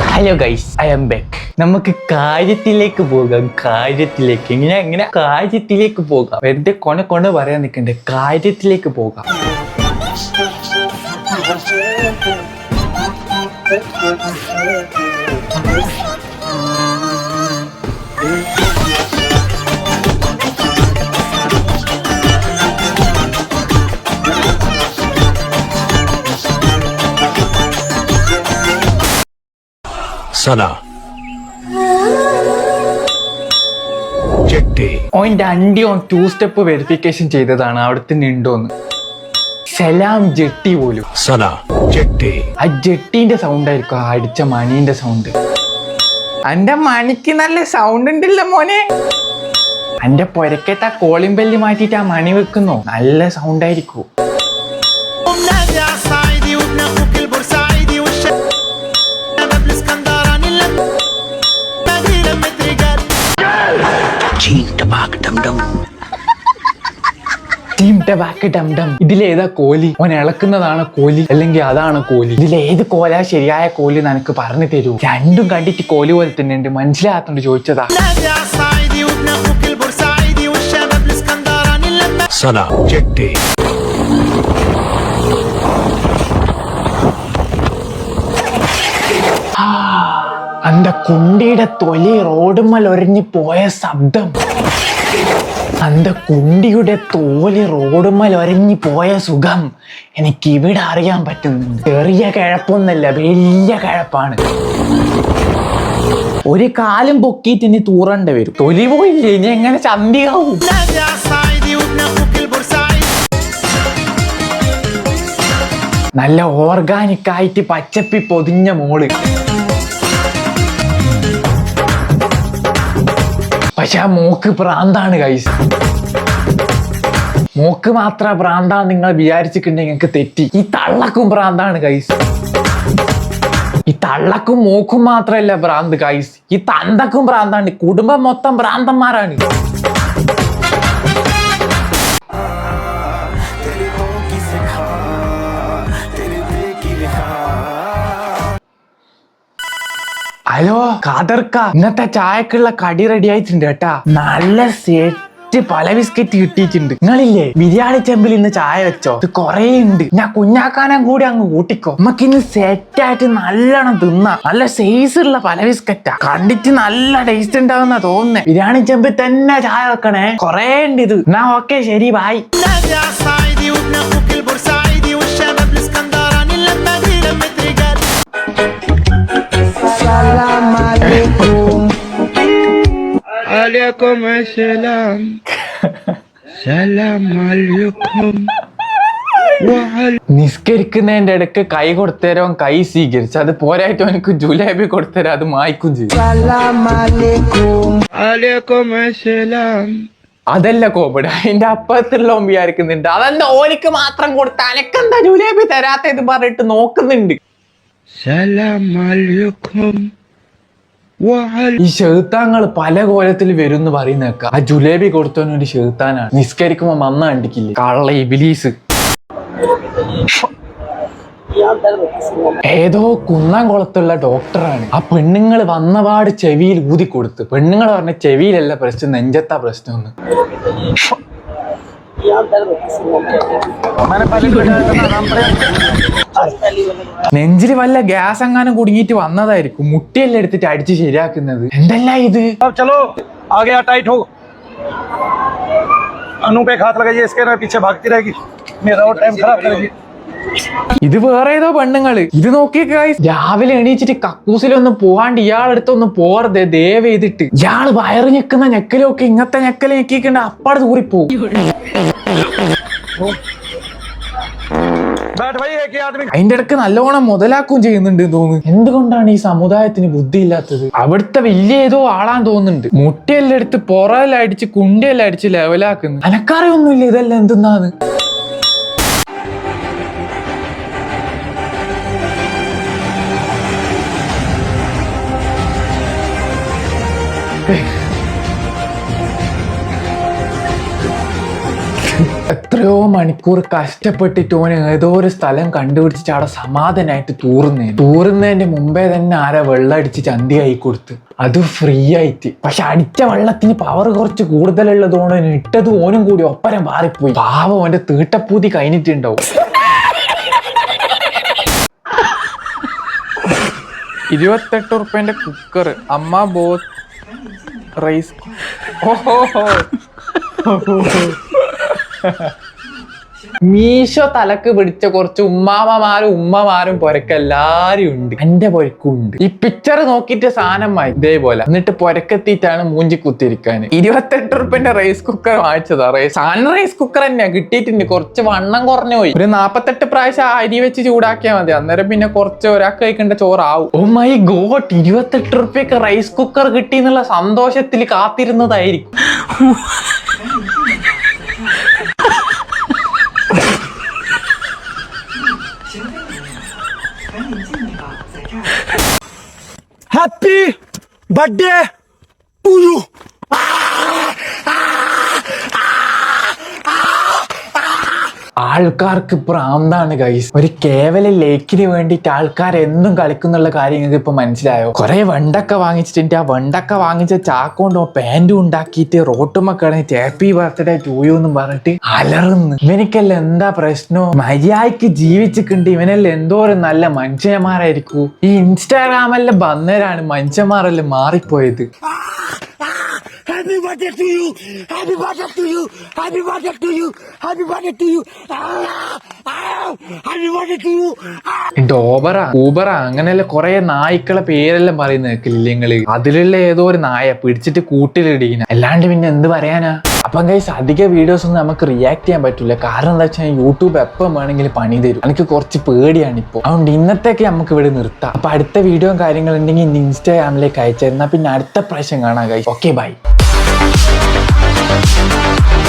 Hello guys I am back നമുക്ക് കാര്യത്തിലേക്ക് പോകാം കാര്യത്തിലേക്ക്. ഇങ്ങനെ ഇങ്ങനെ കാര്യത്തിലേക്ക് പോകാം. വെറുതെ കൊണ കൊണ പറയാൻ നിൽക്കണ്ടേ കാര്യത്തിലേക്ക് പോകാം. സന. ഓന്റെ അണ്ടി ഓൻ ടു സ്റ്റെപ്പ് വെരിഫിക്കേഷൻ ചെയ്തതാണ് അവിടുത്തെ നിണ്ടോന്ന്. സലാം ജെട്ടി പോലും. സന. ജെട്ടി ആ ജെട്ടിന്റെ സൗണ്ട് ആയിരിക്കും ആ അടിച്ച മണീന്റെ സൗണ്ട് അന്റെ മണിക്ക് നല്ല സൗണ്ട് ഉണ്ടല്ലോ മോനെ. അന്റെ പൊരക്കത്തെ കോളിംഗ് ബെല്ല് മാറ്റിട്ട് ആ മണി വെക്കുന്നോ? നല്ല സൗണ്ട് ആയിരിക്കും. ഡം ടീം ടബാക്ക് ഡം ഡം ഇതിലേതാ കോലി? ഓൻ ഇളക്കുന്നതാണ് കോലി അല്ലെങ്കിൽ അതാണ് കോലി? ഇതിലേത് കോല ശരിയായ കോലി നിനക്ക് പറഞ്ഞു തരൂ. രണ്ടും കണ്ടിട്ട് കോലി പോലെ തന്നെ ഉണ്ട് മനസ്സിലാകത്തോണ്ട് ചോദിച്ചതാ. അന്ത കുണ്ടിയുടെ തൊലി റോഡുമ്മൽ ഒരിഞ്ഞു പോയ ശബ്ദം. തന്റെ കുണ്ടിയുടെ തോലി റോഡുമ്മൽ ഒരങ്ങി പോയ സുഖം എനിക്ക് ഇവിടെ അറിയാൻ പറ്റുന്നു ചെറിയ കിഴപ്പൊന്നല്ല വലിയ കിഴപ്പാണ്. ഒരു കാലും പൊക്കിയിട്ട് ഇനി തൂറണ്ട വരും. തൊലി പോയില്ലേ ഇനി എങ്ങനെ ചന്തിയാവും? നല്ല ഓർഗാനിക് ആയിട്ട് പച്ചപ്പി പൊതിഞ്ഞ മോൾ. പക്ഷെ ആ മോക്ക് പ്രാന്താണ് കൈസ് മൂക്ക് മാത്ര പ്രാന്താന്ന് നിങ്ങൾ വിചാരിച്ചിട്ടുണ്ടെങ്കിൽ നിങ്ങൾക്ക് തെറ്റി. ഈ തള്ളക്കും പ്രാന്താണ് കൈസ് ഈ തള്ളക്കും മോക്കും മാത്രമല്ല ഭ്രാന്ത് കൈസ് ഈ തന്തക്കും പ്രാന്താണ്. കുടുംബം മൊത്തം ഭ്രാന്തന്മാരാണ് ഹലോ കാതർക്ക ഇന്നത്തെ ചായക്കുള്ള കടി റെഡി ആയിട്ടുണ്ട് കേട്ടാ. നല്ല സെറ്റ് പല ബിസ്ക്കറ്റ് കിട്ടിയിട്ടുണ്ട്. നിങ്ങളില്ലേ ബിരിയാണി ചെമ്പിൽ ഇന്ന് ചായ വെച്ചോ? ഇത് കൊറേ ഉണ്ട്. ഞാൻ കുഞ്ഞാക്കാനം കൂടി അങ്ങ് കൂട്ടിക്കോ. നമുക്ക് ഇന്ന് സെറ്റ് ആയിട്ട് നല്ലോണം തിന്നാ. നല്ല സൈസ് ഉള്ള പല ബിസ്ക്കറ്റാ കണ്ടിട്ട് നല്ല ടേസ്റ്റ് ഉണ്ടാവുന്ന തോന്നുന്നേ. ബിരിയാണി ചെമ്പിൽ തന്നെ ചായ വെക്കണേ. കൊറേ ഉണ്ട് ഇത്. എന്നാ ഓക്കെ ശരി bye alaikum assalam. Salam alaikum. നിസ്കരിക്കുന്നതിന്റെ ഇടയ്ക്ക് കൈ കൊടുത്തരവൻ കൈ സ്വീകരിച്ചു. അത് പോരായിട്ട് അവനക്ക് ജുലാബി കൊടുത്തരാ അത് മായ്ക്കും ചെയ്യും. അതല്ല കോവിഡ് അതിന്റെ അപ്പുറത്തുള്ള ഓം വിചാരിക്കുന്നുണ്ട്. അതെന്താ ഓനിക്ക് മാത്രം കൊടുത്ത. അനക്കെന്താ ജുലേബി തരാത്ത ഇത് പറഞ്ഞിട്ട് നോക്കുന്നുണ്ട്. സലാം അലൈക്കും ഈ ഷെയ്ത്താങ്ങൾ പല കോലത്തിൽ വരും എന്ന് പറയുന്നേക്ക ആ ജുലേബി കൊടുത്തവന് ഒരു ഷെയ്ത്താനാണ്. നിസ്കരിക്കുമ്പോ മന്ന കണ്ടിക്കില്ലേ? കള്ള ഇബിലീസ്. ഏതോ കുന്നംകുളത്തുള്ള ഡോക്ടറാണ്. ആ പെണ്ണുങ്ങൾ വന്നപാട് ചെവിയിൽ ഊതി കൊടുത്ത് പെണ്ണുങ്ങൾ പറഞ്ഞ ചെവിയിലല്ല പ്രശ്നം നെഞ്ചത്താ പ്രശ്നം എന്ന് നെഞ്ചില് വല്ല ഗ്യാസ് എങ്ങാനും കുടുങ്ങിയിട്ട് വന്നതായിരിക്കും മുട്ടിയെല്ലാം എടുത്തിട്ട് അടിച്ച് ശരിയാക്കുന്നത് എന്തല്ല ഇത് अब चलो आ गया टाइट हो अनु पे हाथ लगाइए इसके ना पीछे भागती रहेगी मेरा और टाइम खराब करेगी ഇത് വേറെ ഏതോ പെണ്ണുങ്ങൾ. ഇത് നോക്കിയൊക്കെ രാവിലെ എണീച്ചിട്ട് കക്കൂസിലൊന്നും പോവാണ്ട് ഇയാളെടുത്തൊന്നും പോറത് ദയവ് ചെയ്തിട്ട്. ഇയാൾ വയറ് ഞെക്കുന്ന ഞെക്കലൊക്കെ ഇങ്ങനത്തെ ഞെക്കൽ ഞെക്കിക്കണ്ട അപ്പാട് തൂറിപ്പോവും അതിന്റെ ഇടയ്ക്ക് നല്ലോണം മുതലാക്കും ചെയ്യുന്നുണ്ട് തോന്നുന്നു. എന്തുകൊണ്ടാണ് ഈ സമുദായത്തിന് ബുദ്ധിയില്ലാത്തത്? അവിടുത്തെ വലിയ ഏതോ ആളാൻ തോന്നുന്നുണ്ട്. മുട്ടയെല്ലാം എടുത്ത് പുറയെല്ലാം അടിച്ച് കുണ്ടിയെല്ലാം അടിച്ച് ലെവലാക്കുന്നു അനക്കാറിയൊന്നുമില്ല ഇതെല്ലാം എന്തെന്നാണ് എത്ര ഓരോ മണിക്കൂർ കഷ്ടപ്പെട്ടിട്ട് ഓന് ഏതോ ഒരു സ്ഥലം കണ്ടുപിടിച്ചിട്ട് അവിടെ സമാധാനമായിട്ട് തൂറുന്നേ. തൂറുന്നതിന്റെ മുമ്പേ തന്നെ ആരാ വെള്ളം അടിച്ച് ചന്തി ആയി കൊടുത്ത്. അത് ഫ്രീ ആയിട്ട്. പക്ഷെ അടിച്ച വെള്ളത്തിന് പവർ കുറച്ച് കൂടുതലുള്ളതുകൊണ്ട് ഇട്ടത് ഓനും കൂടി ഒപ്പരം മാറിപ്പോയി. പാവം ഓന്റെ തീട്ടപ്പൂതി കഴിഞ്ഞിട്ടുണ്ടാവും. ഇരുപത്തെട്ട് ഉറുപ്പ്യന്റെ കുക്കർ അമ്മ ബോ റൈസ് ഓഹോ മീശോ തലക്ക് പിടിച്ച കുറച്ച് ഉമ്മാമമാരും ഉമ്മമാരും പൊരക്കെല്ലാരും ഉണ്ട്. എന്റെ പൊരക്കും ഉണ്ട്. ഈ പിക്ചർ നോക്കിയിട്ട് സാധനം മായി ഇതേപോലെ. എന്നിട്ട് പൊരക്കെത്തിയിട്ടാണ് മൂഞ്ചി കുത്തിരിക്കാൻ ഇരുപത്തെട്ട് റുപ്യന്റെ റൈസ് കുക്കർ വാങ്ങിച്ചതാ. റൈസ് സാധനം റൈസ് കുക്കർ തന്നെയാ. കിട്ടിയിട്ടുണ്ട്. കുറച്ച് വണ്ണം കുറഞ്ഞു പോയി. ഒരു നാപ്പത്തെട്ട് പ്രാവശ്യം അരി വെച്ച് ചൂടാക്കിയാൽ മതി. അന്നേരം പിന്നെ കുറച്ച് ഒരാൾക്ക് കഴിക്കേണ്ട ചോറാവും. ഓ മൈ ഗോഡ് ഇരുപത്തെട്ട് ഉറുപ്പ്യക്ക് റൈസ് കുക്കർ കിട്ടി എന്നുള്ള സന്തോഷത്തിൽ കാത്തിരുന്നതായിരിക്കും. happy birthday to you. Ah, ah. ആൾക്കാർക്ക് പ്രാന്താണ് ഗൈസ് ഒരു കേവല ലേക്കിന് വേണ്ടിയിട്ട് ആൾക്കാർ എന്നും കളിക്കുന്നുള്ള കാര്യം ഇപ്പൊ മനസ്സിലായോ? കുറെ വണ്ടൊക്കെ വാങ്ങിച്ചിട്ട് ആ വണ്ടൊക്കെ വാങ്ങിച്ച ചാക്കോണ്ടോ പാന്റും ഉണ്ടാക്കിയിട്ട് റോട്ടുമൊക്കെ ഹാപ്പി ബർത്ത്ഡേ ടു യു എന്നും പറഞ്ഞിട്ട് അലറുന്നു. ഇവനിക്കെല്ലാം എന്താ പ്രശ്നോ? മര്യാദയ്ക്ക് ജീവിച്ചിട്ടുണ്ട്. ഇവനെല്ലാം എന്തോ ഒരു നല്ല മനുഷ്യന്മാരായിരിക്കൂ. ഈ ഇൻസ്റ്റാഗ്രാമെല്ലാം ബന്നരാണ് മനുഷ്യന്മാരെല്ലാം മാറിപ്പോയത്. Happy birthday to you. Happy birthday to you. Happy birthday to you. Happy birthday to you. Happy birthday to you. ഡോബറ ഊബറ അങ്ങനെയുള്ള കുറെ നായ്ക്കളെ പേരെല്ലാം പറയുന്നത് കില്ലിങ്ങൾ അതിലുള്ള ഏതോ ഒരു നായ പിടിച്ചിട്ട് കൂട്ടിലിടിക്കുന്ന അല്ലാണ്ട് പിന്നെ എന്ത് പറയാനാ അപ്പം കൈസ് അധിക വീഡിയോസ് ഒന്നും നമുക്ക് റിയാക്ട് ചെയ്യാൻ പറ്റില്ല കാരണം എന്താ വെച്ചാൽ യൂട്യൂബ് എപ്പം വേണമെങ്കിലും പണി തരും എനിക്ക് കുറച്ച് പേടിയാണ് ഇപ്പോൾ അതുകൊണ്ട് ഇന്നത്തേക്ക് നമുക്ക് ഇവിടെ നിർത്താം അപ്പം അടുത്ത വീഡിയോയും കാര്യങ്ങളുണ്ടെങ്കിൽ ഇൻസ്റ്റാഗ്രാമിലേക്ക് അയച്ചായിരുന്നാൽ പിന്നെ അടുത്ത പ്രാവശ്യം കാണാം guys okay bye Thank you.